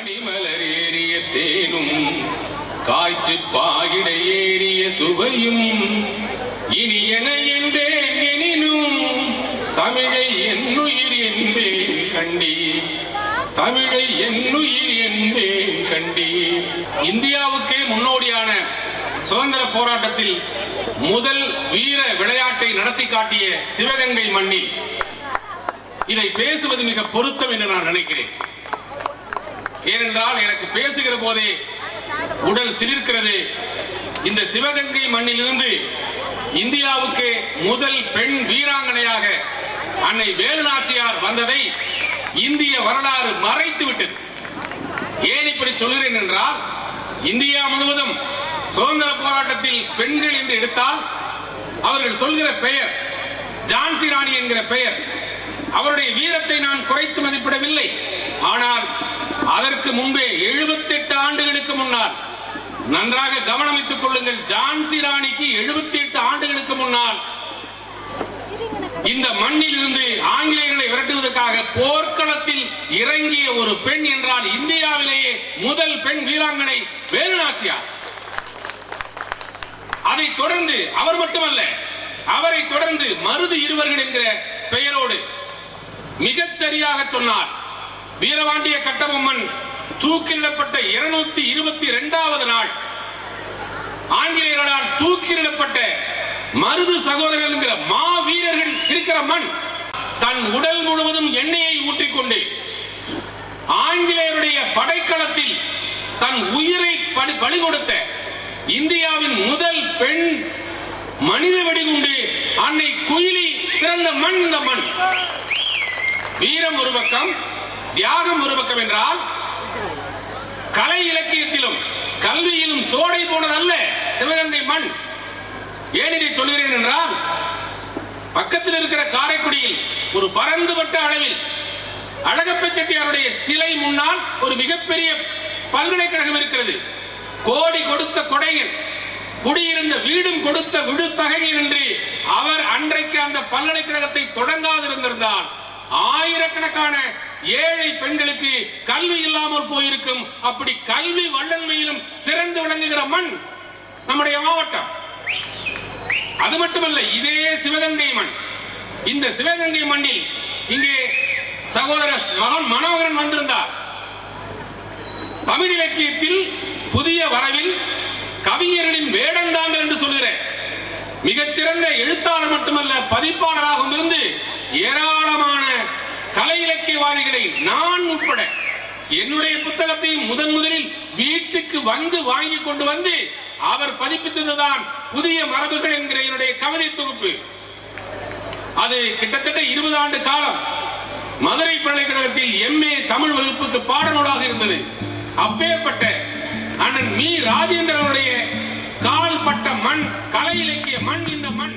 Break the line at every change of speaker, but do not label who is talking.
பனிமலர் ஏறிய தேனும் காய்ச்சி பாகிட ஏறிய சுவையும் இனி என என்பேன் எனினும் தமிழை என்னுயிர் என்பேன் கண்டி. தமிழை என்னுயிர் என்பேன் கண்டி. இந்தியாவுக்கே முன்னோடியான சுதந்திர போராட்டத்தில் முதல் வீர விளையாட்டை நடத்தி காட்டிய சிவகங்கை மண்ணில். இதை பேசுவது மிக பொருத்தம் என்று நான் நினைக்கிறேன். ஏனென்றால் எனக்கு பேசுகிற போதே உடல் சிலிர்க்கிறது. இந்த சிவகங்கை மண்ணிலிருந்து இந்தியாவுக்கு முதல் பெண் வீராங்கனையாக அன்னை வேலுநாச்சியார் வந்ததை இந்திய வரலாறு மறைத்து விட்டது. ஏன் இப்படி சொல்கிறேன் என்றால் இந்தியா முழுவதும் சுதந்திர போராட்டத்தில் பெண்கள் என்று எடுத்தால் அவர்கள் சொல்கிற பெயர் ஜான்சி ராணி என்கிற பெயர் அவருடைய வீரத்தை நான் குறைத்து மதிப்பிடவில்லை. ஆனால் அதற்கு முன்பே 78 ஆண்டுகளுக்கு முன்னால் நன்றாக கவனமித்துக் கொள்ளுங்கள் ஜான்சி ராணிக்கு 78 ஆண்டுகளுக்கு முன்னால் இந்த மண்ணில் இருந்து ஆங்கிலேயர்களை விரட்டுவதற்காக போர்க்களத்தில் இறங்கிய ஒரு பெண் என்றால் இந்தியாவிலேயே முதல் பெண் வீராங்கனை வேலுநாச்சியார். அதை தொடர்ந்து அவர் மட்டுமல்ல அவரை தொடர்ந்து மருது இருவர்கள் என்கிற பெயரோடு மிகச் சரியாக சொன்னார். வீரவாண்டிய கட்டபொம்மன் தூக்கிலிடப்பட்ட இருநூத்தி இருபத்தி இரண்டாவது நாள். ஆங்கிலேயர்களால் தூக்கிலிடப்பட்ட மருது சகோதரர் என்கிற மா வீரர்கள் இருக்கிற மண் தன் உடல் முழுவதும் எண்ணெயை ஊற்றிக்கொண்டு ஆங்கிலேயருடைய படைக்களத்தில் தன் உயிரை பலி கொடுத்த இந்தியாவின் முதல் பெண் மனித வெடிகுண்டு அன்னை குயிலி பிறந்த மண் இந்த மண். வீரம் ஒரு பக்கம் தியாகம் ஒரு பக்கம் என்றால் கலை இலக்கியத்திலும் கல்வியிலும் சோடை போனதல்ல சிவகங்கை மண். ஏன் இதை சொல்கிறேன் என்றால் பக்கத்தில் இருக்கிற காரைக்குடியில் ஒரு பரந்துபட்ட அளவில் அழகப்ப செட்டியாருடைய சிலை முன்னால் ஒரு மிகப்பெரிய பல்கலைக்கழகம் இருக்கிறது. கோடி கொடுத்த கொடையன் குடியிருந்த வீடும் கொடுத்த விடுத்தகையன் என்று அவர் அன்றைக்கு அந்த பல்கலைக்கழகத்தை தொடங்காதிருந்திருந்தால் ஆயிரக்கணக்கான ஏழை பெண்களுக்கு கல்வி இல்லாமல் போயிருக்கும். அப்படி கல்வி வல்லன்மையிலும் சிறந்து விளங்குகிற மண் நம்முடைய மாவட்டம். அது மட்டுமல்ல இதே சிவகங்கை மண். இந்த சிவகங்கை மண்ணில் இங்கே சகோதரர் மகன் மனோகரன் வந்திருந்தார். தமிழ் இலக்கியத்தில் புதிய வரவில் கவிஞர்களின் வேடந்தாங்கள் என்று சொல்கிறேன் மிகச்சிறந்த எழுத்தாளர் மட்டுமல்ல பதிப்பாளராகவும் இருந்து ஏராளமான வியாபாரிகளை நான் உட்பட என்னுடைய புத்தகத்தை முதன் முதலில் வீட்டுக்கு வந்து வாங்கி கொண்டு வந்து அவர் பதிப்பித்ததுதான் புதிய மரபுகள் என்கிற என்னுடைய கவிதை தொகுப்பு. அது கிட்டத்தட்ட இருபது ஆண்டு காலம் மதுரை பல்கலைக்கழகத்தில் எம்ஏ தமிழ் வகுப்புக்கு பாடநூலாக இருந்தது. அப்பேற்பட்ட அண்ணன் மீ ராஜேந்திரனுடைய கால் பட்ட மண் கலை இலக்கிய மண் இந்த மண்